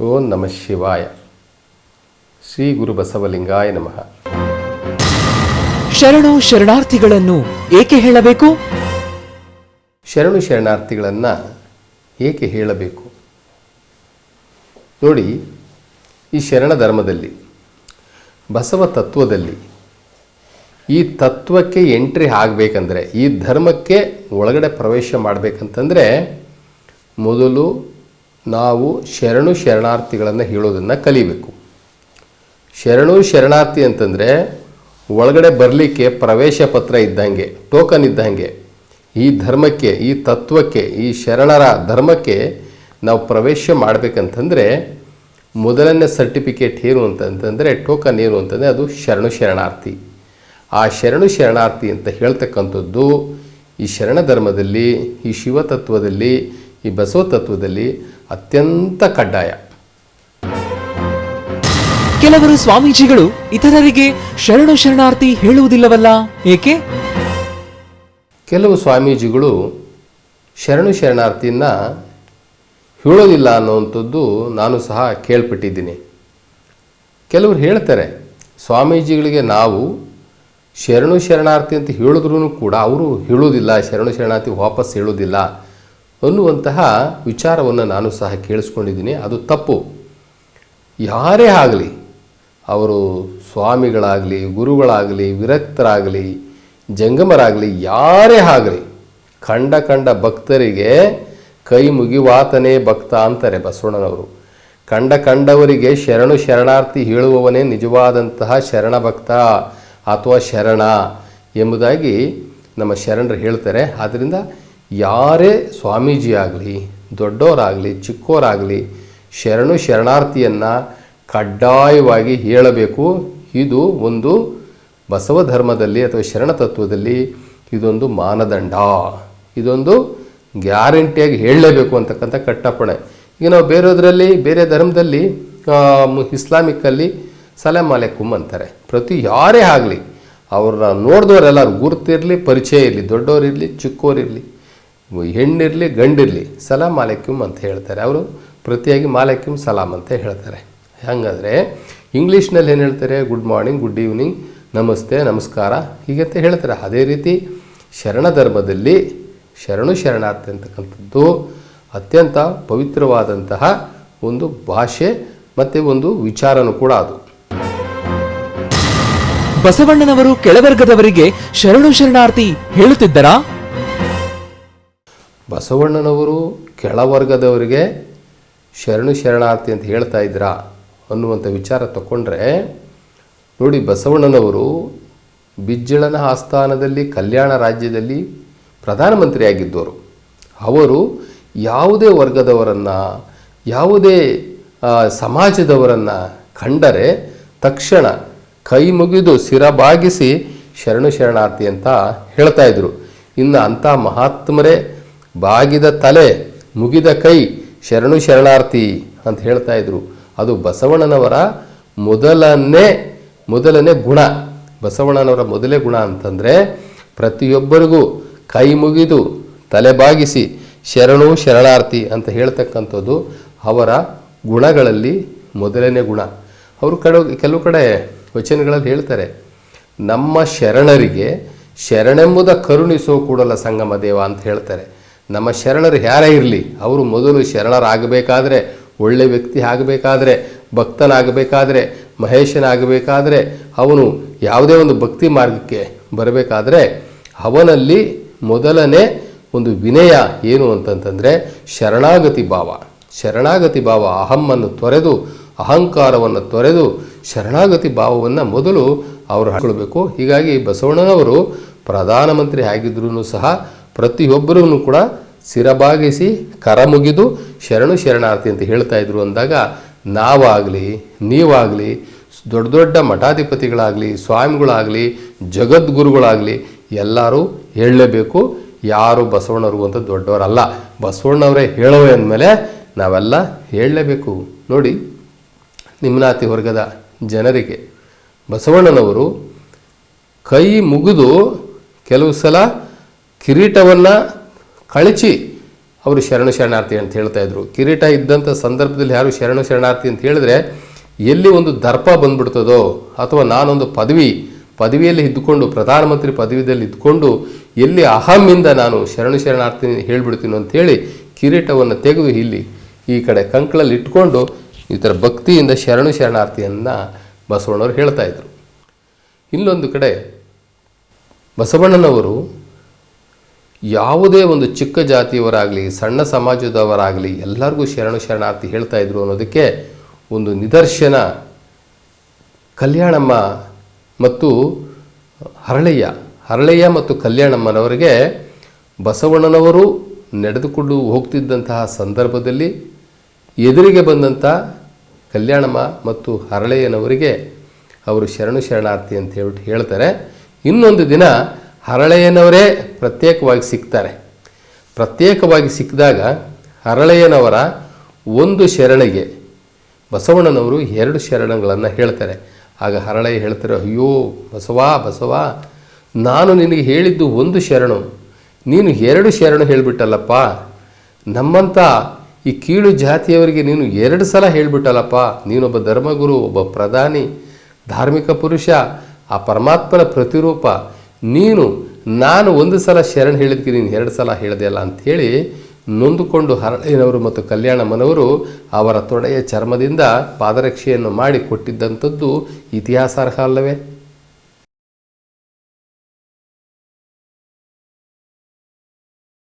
ಓಂ ನಮಃ ಶಿವಾಯ. ಶ್ರೀ ಗುರು ಬಸವಲಿಂಗಾಯ ನಮಃ. ಶರಣು ಶರಣಾರ್ಥಿಗಳನ್ನು ಏಕೆ ಹೇಳಬೇಕು? ಶರಣು ಶರಣಾರ್ಥಿಗಳನ್ನು ಏಕೆ ಹೇಳಬೇಕು? ನೋಡಿ ಈ ಶರಣ ಧರ್ಮದಲ್ಲಿ ಬಸವ ತತ್ವದಲ್ಲಿ ಈ ತತ್ವಕ್ಕೆ ಎಂಟ್ರಿ ಆಗಬೇಕಂದ್ರೆ ಈ ಧರ್ಮಕ್ಕೆ ಒಳಗಡೆ ಪ್ರವೇಶ ಮಾಡಬೇಕಂತಂದರೆ ಮೊದಲು ನಾವು ಶರಣು ಶರಣಾರ್ಥಿಗಳನ್ನು ಹೇಳೋದನ್ನು ಕಲಿಬೇಕು. ಶರಣು ಶರಣಾರ್ಥಿ ಅಂತಂದರೆ ಒಳಗಡೆ ಬರಲಿಕ್ಕೆ ಪ್ರವೇಶ ಪತ್ರ ಇದ್ದಂಗೆ ಟೋಕನ್ ಇದ್ದಂಗೆ, ಈ ಧರ್ಮಕ್ಕೆ, ಈ ತತ್ವಕ್ಕೆ, ಈ ಶರಣರ ಧರ್ಮಕ್ಕೆ ನಾವು ಪ್ರವೇಶ ಮಾಡಬೇಕಂತಂದರೆ ಮೊದಲನೇ ಸರ್ಟಿಫಿಕೇಟ್ ಏನು ಅಂತಂತಂದರೆ ಟೋಕನ್ ಏನು ಅಂತಂದರೆ ಅದು ಶರಣು ಶರಣಾರ್ಥಿ. ಆ ಶರಣು ಶರಣಾರ್ಥಿ ಅಂತ ಹೇಳ್ತಕ್ಕಂಥದ್ದು ಈ ಶರಣ ಧರ್ಮದಲ್ಲಿ, ಈ ಶಿವತತ್ವದಲ್ಲಿ ಈ ಬಸವ ತತ್ವದಲ್ಲಿ ಅತ್ಯಂತ ಕಡ್ಡಾಯ. ಕೆಲವರು ಸ್ವಾಮೀಜಿಗಳು ಇತರರಿಗೆ ಶರಣು ಶರಣಾರ್ಥಿ ಹೇಳುವುದಿಲ್ಲವಲ್ಲ? ಏಕೆ? ಕೆಲವು ಸ್ವಾಮೀಜಿಗಳು ಶರಣು ಶರಣಾರ್ಥಿನ ಹೇಳೋದಿಲ್ಲ ಅನ್ನುವಂಥದ್ದು ನಾನು ಸಹ ಕೇಳ್ಪಟ್ಟಿದ್ದೀನಿ. ಕೆಲವರು ಹೇಳ್ತಾರೆ ಸ್ವಾಮೀಜಿಗಳಿಗೆ ನಾವು ಶರಣು ಶರಣಾರ್ಥಿ ಅಂತ ಹೇಳಿದ್ರೂ ಕೂಡ ಅವರು ಹೇಳೋದಿಲ್ಲ ಶರಣು ಶರಣಾರ್ಥಿ ವಾಪಸ್ ಹೇಳೋದಿಲ್ಲ ಅನ್ನುವಂತಹ ವಿಚಾರವನ್ನು ನಾನು ಸಹ ಕೇಳಿಸ್ಕೊಂಡಿದ್ದೀನಿ. ಅದು ತಪ್ಪು. ಯಾರೇ ಆಗಲಿ, ಅವರು ಸ್ವಾಮಿಗಳಾಗಲಿ, ಗುರುಗಳಾಗಲಿ, ವಿರಕ್ತರಾಗಲಿ, ಜಂಗಮರಾಗಲಿ, ಯಾರೇ ಆಗಲಿ, ಕಂಡ ಕಂಡ ಭಕ್ತರಿಗೆ ಕೈ ಮುಗಿವಾತನೇ ಭಕ್ತ ಅಂತಾರೆ ಬಸವಣ್ಣನವರು. ಕಂಡ ಕಂಡವರಿಗೆ ಶರಣು ಶರಣಾರ್ಥಿ ಹೇಳುವವನೇ ನಿಜವಾದಂತಹ ಶರಣ ಭಕ್ತ ಅಥವಾ ಶರಣ ಎಂಬುದಾಗಿ ನಮ್ಮ ಶರಣರು ಹೇಳ್ತಾರೆ. ಆದ್ದರಿಂದ ಯಾರೇ ಸ್ವಾಮೀಜಿ ಆಗಲಿ ದೊಡ್ಡವರಾಗಲಿ ಚಿಕ್ಕವರಾಗಲಿ ಶರಣು ಶರಣಾರ್ಥಿಯನ್ನು ಕಡ್ಡಾಯವಾಗಿ ಹೇಳಬೇಕು. ಇದು ಒಂದು ಬಸವ ಧರ್ಮದಲ್ಲಿ ಅಥವಾ ಶರಣ ತತ್ವದಲ್ಲಿ ಇದೊಂದು ಮಾನದಂಡ. ಇದೊಂದು ಗ್ಯಾರಂಟಿಯಾಗಿ ಹೇಳಲೇಬೇಕು ಅಂತಕ್ಕಂಥ ಕಟ್ಟಪ್ಪಣೆ ಈಗ ನಾವು ಬೇರೆಯದರಲ್ಲಿ ಬೇರೆ ಧರ್ಮದಲ್ಲಿ ಇಸ್ಲಾಮಿಕ್ಕಲ್ಲಿ ಸಲಾಮ್ ಅಲೆಕುಮ್ ಅಂತಾರೆ. ಪ್ರತಿ ಯಾರೇ ಆಗಲಿ, ಅವ್ರನ್ನ ನೋಡಿದವರೆಲ್ಲರೂ ಗುರುತಿರಲಿ, ಪರಿಚಯ ಇರಲಿ, ದೊಡ್ಡವರಿರಲಿ ಚಿಕ್ಕವರಿರಲಿ ಹೆಣ್ಣಿರಲಿ ಗಂಡಿರಲಿ ಸಲಾಮ್ ಅಲೆಕುಮ್ ಅಂತ ಹೇಳ್ತಾರೆ. ಅವರು ಪ್ರತಿಯಾಗಿ ಮಾಲೆಕ್ಯುಮ್ ಸಲಾಮ್ ಅಂತ ಹೇಳ್ತಾರೆ. ಹಾಗಾದರೆ ಇಂಗ್ಲೀಷ್ನಲ್ಲಿ ಏನು ಹೇಳ್ತಾರೆ? ಗುಡ್ ಮಾರ್ನಿಂಗ್, ಗುಡ್ ಈವ್ನಿಂಗ್, ನಮಸ್ತೆ, ನಮಸ್ಕಾರ ಹೀಗಂತ ಹೇಳ್ತಾರೆ. ಅದೇ ರೀತಿ ಶರಣ ಧರ್ಮದಲ್ಲಿ ಶರಣು ಶರಣಾರ್ಥಿ ಅಂತಕ್ಕಂಥದ್ದು ಅತ್ಯಂತ ಪವಿತ್ರವಾದಂತಹ ಒಂದು ಭಾಷೆ ಮತ್ತು ಒಂದು ವಿಚಾರನೂ ಕೂಡ ಅದು. ಬಸವಣ್ಣನವರು ಕೆಳವರ್ಗದವರಿಗೆ ಶರಣು ಶರಣಾರ್ಥಿ ಹೇಳುತ್ತಿದ್ದರಾ? ಬಸವಣ್ಣನವರು ಕೆಳವರ್ಗದವರಿಗೆ ಶರಣು ಶರಣಾರ್ಥಿ ಅಂತ ಹೇಳ್ತಾ ಇದ್ದೀರಾ ಅನ್ನುವಂಥ ವಿಚಾರ ತಗೊಂಡ್ರೆ ನೋಡಿ ಬಸವಣ್ಣನವರು ಬಿಜ್ಜಳನ ಆಸ್ಥಾನದಲ್ಲಿ ಕಲ್ಯಾಣ ರಾಜ್ಯದಲ್ಲಿ ಪ್ರಧಾನಮಂತ್ರಿಯಾಗಿದ್ದವರು. ಅವರು ಯಾವುದೇ ವರ್ಗದವರನ್ನು, ಯಾವುದೇ ಸಮಾಜದವರನ್ನು ಕಂಡರೆ ತಕ್ಷಣ ಕೈ ಮುಗಿದು ಸಿರಬಾಗಿಸಿ ಶರಣು ಶರಣಾರ್ಥಿ ಅಂತ ಹೇಳ್ತಾ ಇದ್ರು. ಇನ್ನು ಅಂಥ ಮಹಾತ್ಮರೇ ಬಾಗಿದ ತಲೆ, ಮುಗಿದ ಕೈ, ಶರಣು ಶರಣಾರ್ಥಿ ಅಂತ ಹೇಳ್ತಾ ಇದ್ರು. ಅದು ಬಸವಣ್ಣನವರ ಮೊದಲನೇ ಮೊದಲನೇ ಗುಣ. ಬಸವಣ್ಣನವರ ಮೊದಲೇ ಗುಣ ಅಂತಂದರೆ ಪ್ರತಿಯೊಬ್ಬರಿಗೂ ಕೈ ಮುಗಿದು ತಲೆ ಬಾಗಿಸಿ ಶರಣು ಶರಣಾರ್ಥಿ ಅಂತ ಹೇಳ್ತಕ್ಕಂಥದ್ದು ಅವರ ಗುಣಗಳಲ್ಲಿ ಮೊದಲನೇ ಗುಣ. ಅವರು ಕಡೆ, ಕೆಲವು ಕಡೆ ವಚನಗಳಲ್ಲಿ ಹೇಳ್ತಾರೆ, ನಮ್ಮ ಶರಣರಿಗೆ ಶರಣೆಂಬುದ ಕರುಣಿಸೋ ಕೂಡಲ ಸಂಗಮ ದೇವ ಅಂತ ಹೇಳ್ತಾರೆ. ನಮ್ಮ ಶರಣರು ಯಾರೇ ಇರಲಿ, ಅವರು ಮೊದಲು ಶರಣರಾಗಬೇಕಾದ್ರೆ, ಒಳ್ಳೆ ವ್ಯಕ್ತಿ ಆಗಬೇಕಾದ್ರೆ, ಭಕ್ತನಾಗಬೇಕಾದ್ರೆ, ಮಹೇಶನಾಗಬೇಕಾದ್ರೆ, ಅವನು ಯಾವುದೇ ಒಂದು ಭಕ್ತಿ ಮಾರ್ಗಕ್ಕೆ ಬರಬೇಕಾದ್ರೆ, ಅವನಲ್ಲಿ ಮೊದಲನೇ ಒಂದು ವಿನಯ ಏನು ಅಂತಂತಂದರೆ, ಶರಣಾಗತಿ ಭಾವ. ಶರಣಾಗತಿ ಭಾವ ಅಹಮ್ಮನ್ನು ತೊರೆದು, ಅಹಂಕಾರವನ್ನು ತೊರೆದು, ಶರಣಾಗತಿ ಭಾವವನ್ನು ಮೊದಲು ಅವರು ಹಾಕೊಳ್ಬೇಕು ಹೀಗಾಗಿ ಬಸವಣ್ಣನವರು ಪ್ರಧಾನಮಂತ್ರಿ ಆಗಿದ್ರೂ ಸಹ ಪ್ರತಿಯೊಬ್ಬರೂ ಕೂಡ ಸಿರಬಾಗಿಸಿ ಕರ ಮುಗಿದು ಶರಣು ಶರಣಾರ್ಥಿ ಅಂತ ಹೇಳ್ತಾ ಇದ್ರು ಅಂದಾಗ ನಾವಾಗಲಿ, ನೀವಾಗಲಿ, ದೊಡ್ಡ ದೊಡ್ಡ ಮಠಾಧಿಪತಿಗಳಾಗಲಿ, ಸ್ವಾಮಿಗಳಾಗಲಿ, ಜಗದ್ಗುರುಗಳಾಗಲಿ ಎಲ್ಲರೂ ಹೇಳಲೇಬೇಕು. ಯಾರು ಬಸವಣ್ಣವ್ರಿಗೂ ಅಂತ ದೊಡ್ಡವರಲ್ಲ. ಬಸವಣ್ಣವರೇ ಹೇಳೋವೆ ಅಂದಮೇಲೆ ನಾವೆಲ್ಲ ಹೇಳಲೇಬೇಕು. ನೋಡಿ ನಿಮ್ಮನಾತಿ ವರ್ಗದ ಜನರಿಗೆ, ಬಸವಣ್ಣನವರು ಕೈ ಮುಗಿದು ಕೆಲವು ಸಲ ಕಿರೀಟವನ್ನು ಕಳಚಿ ಅವರು ಶರಣು ಶರಣಾರ್ಥಿ ಅಂತ ಹೇಳ್ತಾ ಇದ್ರು. ಕಿರೀಟ ಇದ್ದಂಥ ಸಂದರ್ಭದಲ್ಲಿ ಯಾರು ಶರಣು ಶರಣಾರ್ಥಿ ಅಂತ ಹೇಳಿದ್ರೆ, ಎಲ್ಲಿ ಒಂದು ದರ್ಪ ಬಂದ್ಬಿಡ್ತದೋ ಅಥವಾ ನಾನೊಂದು ಪದವಿ, ಪದವಿಯಲ್ಲಿ ಇದ್ದುಕೊಂಡು, ಪ್ರಧಾನಮಂತ್ರಿ ಪದವಿಯಲ್ಲಿ ಇದ್ದುಕೊಂಡು, ಎಲ್ಲಿ ಅಹಮ್ಮಿಂದ ನಾನು ಶರಣು ಶರಣಾರ್ಥಿ ಹೇಳ್ಬಿಡ್ತೀನಿ ಅಂತೇಳಿ ಕಿರೀಟವನ್ನು ತೆಗೆದು ಇಲ್ಲಿ ಈ ಕಡೆ ಕಂಕಳಲ್ಲಿ ಇಟ್ಕೊಂಡು ಈ ಥರ ಭಕ್ತಿಯಿಂದ ಶರಣು ಶರಣಾರ್ಥಿಯನ್ನು ಬಸವಣ್ಣವರು ಹೇಳ್ತಾ ಇದ್ರು. ಇನ್ನೊಂದು ಕಡೆ ಬಸವಣ್ಣನವರು ಯಾವುದೇ ಒಂದು ಚಿಕ್ಕ ಜಾತಿಯವರಾಗಲಿ, ಸಣ್ಣ ಸಮಾಜದವರಾಗಲಿ ಎಲ್ಲರಿಗೂ ಶರಣು ಶರಣಾರ್ಥಿ ಹೇಳ್ತಾ ಇದ್ರು ಅನ್ನೋದಕ್ಕೆ ಒಂದು ನಿದರ್ಶನ ಕಲ್ಯಾಣಮ್ಮ ಮತ್ತು ಹರಳಯ್ಯ. ಹರಳಯ್ಯ ಮತ್ತು ಕಲ್ಯಾಣಮ್ಮನವರಿಗೆ ಬಸವಣ್ಣನವರು ನಡೆದುಕೊಂಡು ಹೋಗ್ತಿದ್ದಂತಹ ಸಂದರ್ಭದಲ್ಲಿ ಎದುರಿಗೆ ಬಂದಂಥ ಕಲ್ಯಾಣಮ್ಮ ಮತ್ತು ಹರಳಯ್ಯನವರಿಗೆ ಅವರು ಶರಣು ಶರಣಾರ್ಥಿ ಅಂತ ಹೇಳ್ಬಿಟ್ಟು ಹೇಳ್ತಾರೆ. ಇನ್ನೊಂದು ದಿನ ಹರಳಯ್ಯನವರೇ ಪ್ರತ್ಯೇಕವಾಗಿ ಸಿಗ್ತಾರೆ. ಪ್ರತ್ಯೇಕವಾಗಿ ಸಿಕ್ಕಿದಾಗ ಹರಳೆಯನವರ ಒಂದು ಶರಣೆಗೆ ಬಸವಣ್ಣನವರು ಎರಡು ಶರಣಗಳನ್ನು ಹೇಳ್ತಾರೆ. ಆಗ ಹರಳೆಯ ಹೇಳ್ತಾರೆ, ಅಯ್ಯೋ, ಬಸವ ಬಸವ, ನಾನು ನಿನಗೆ ಹೇಳಿದ್ದು ಒಂದು ಶರಣು. ನೀನು ಎರಡು ಶರಣು ಹೇಳಿಬಿಟ್ಟಲ್ಲಪ್ಪ. ನಮ್ಮಂಥ ಈ ಕೀಳು ಜಾತಿಯವರಿಗೆ ನೀನು ಎರಡು ಸಲ ಹೇಳಿಬಿಟ್ಟಲ್ಲಪ್ಪ. ನೀನೊಬ್ಬ ಧರ್ಮಗುರು, ಒಬ್ಬ ಪ್ರಧಾನಿ, ಧಾರ್ಮಿಕ ಪುರುಷ, ಆ ಪರಮಾತ್ಮನ ಪ್ರತಿರೂಪ. ನೀನು, ನಾನು ಒಂದು ಸಲ ಶರಣ ಹೇಳಿದ್ಕೆ ನೀನು ಎರಡು ಸಲ ಹೇಳಿದೆ ಅಲ್ಲ ಅಂಥೇಳಿ ನೊಂದುಕೊಂಡು ಹರಳಯ್ಯನವರು ಮತ್ತು ಕಲ್ಯಾಣಮ್ಮನವರು ಅವರ ತೊಡೆಯ ಚರ್ಮದಿಂದ ಪಾದರಕ್ಷೆಯನ್ನು ಮಾಡಿ ಕೊಟ್ಟಿದ್ದಂಥದ್ದು ಇತಿಹಾಸಾರ್ಹ ಅಲ್ಲವೇ?